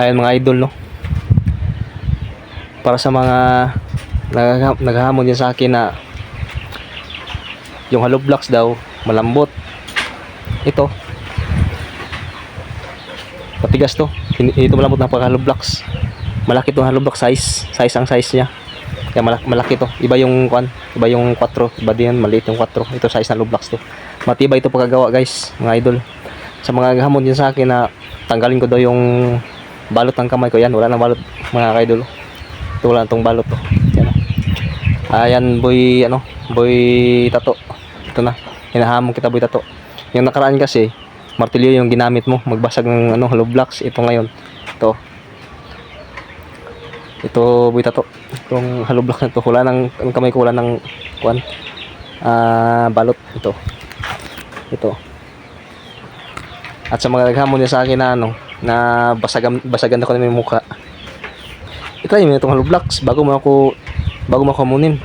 Ayan mga idol no. Para sa mga nagha- naghahamon din sa akin na yung hollow blocks daw malambot. Ito. Matigas to. Ito malambot na pag hollow blocks. Malaki tong hollow block size. Size ang size niya. Kaya malaki, malaki to. Iba yung kwan, iba yung 4, iba din maliit yung 4. Ito size ng hollow blocks to. Matibay ito pagkagawa guys, mga idol. Sa mga naghahamon din sa akin na tanggalin ko daw yung balot ng kamay ko. Yan wala nang balot mga kaidol. Ito wala tong balot to yan o. ayan boy ano boy tato. Ito na. Hinahamon kita boy tato. Yung nakaraan kasi martilyo yung ginamit mo. Magbasag ng ano hollow blocks. Ito ngayon. Ito. Ito boy tato. Itong hollow block na to wala nang ang kamay ko wala nang kuan ah balot. Ito. Ito. At sa mga naghamon niya sa akin na ano, na basagan, basagan ako ng may mukha. I-try mo itong hollow blocks bago mo ako, bago mo ako hamunin.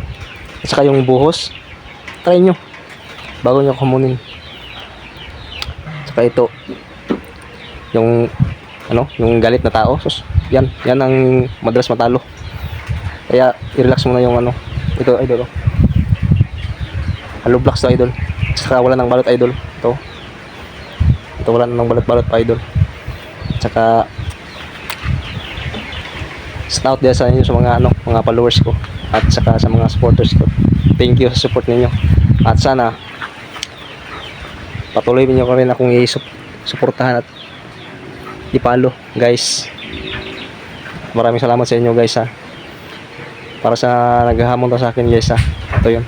At saka yung buhos, try nyo. Bago nyo ako hamunin. Saka ito, yung, ano, yung galit na tao. Sus, yan, yan ang madalas matalo. Kaya, i-relax muna yung ano, ito, idol. oh. Hollow blocks to, idol. Saka wala nang balot, idol. Ito, ito wala nang balot-balot pa idol tsaka shout out sa inyo sa mga ano mga followers ko. At saka sa mga supporters ko. Thank you sa support ninyo. At sana patuloy niyo ko rin akong i-suportahan at ipalo guys. Maraming salamat sa inyo guys ha. Para sa naghahamon to sa akin guys ha. Ito yun.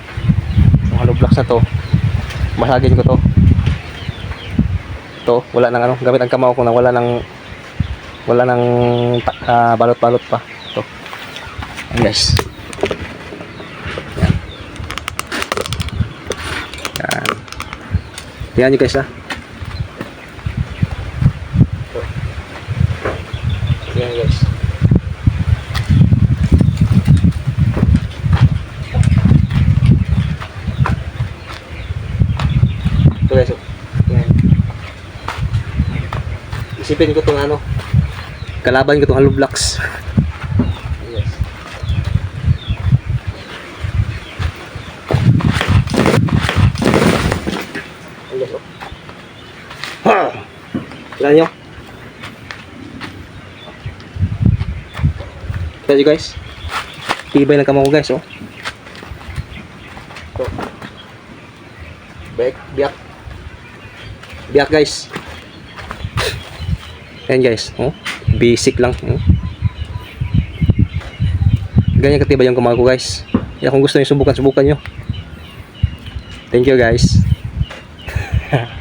Yung hollow blocks na to. Masagin ko to. To wala nang ano gamit ang kamao ko na wala nang wala nang ah, balot-balot pa. To Ayan, guys. Yan yan tingnan nyo guys ha. Yan guys. Ito guys oh. isipin ko itong ano kalaban ko itong hollow blocks! Tignan nyo? Tignan nyo guys? Tibay ng kamao ko guys oh. Ito biyak biyak. Biyak guys Ayan guys, oh. Basic lang. Oh. Ganyan katibay yung kamay ko guys. Kaya kung gusto niyo subukan, subukan nyo. Thank you guys.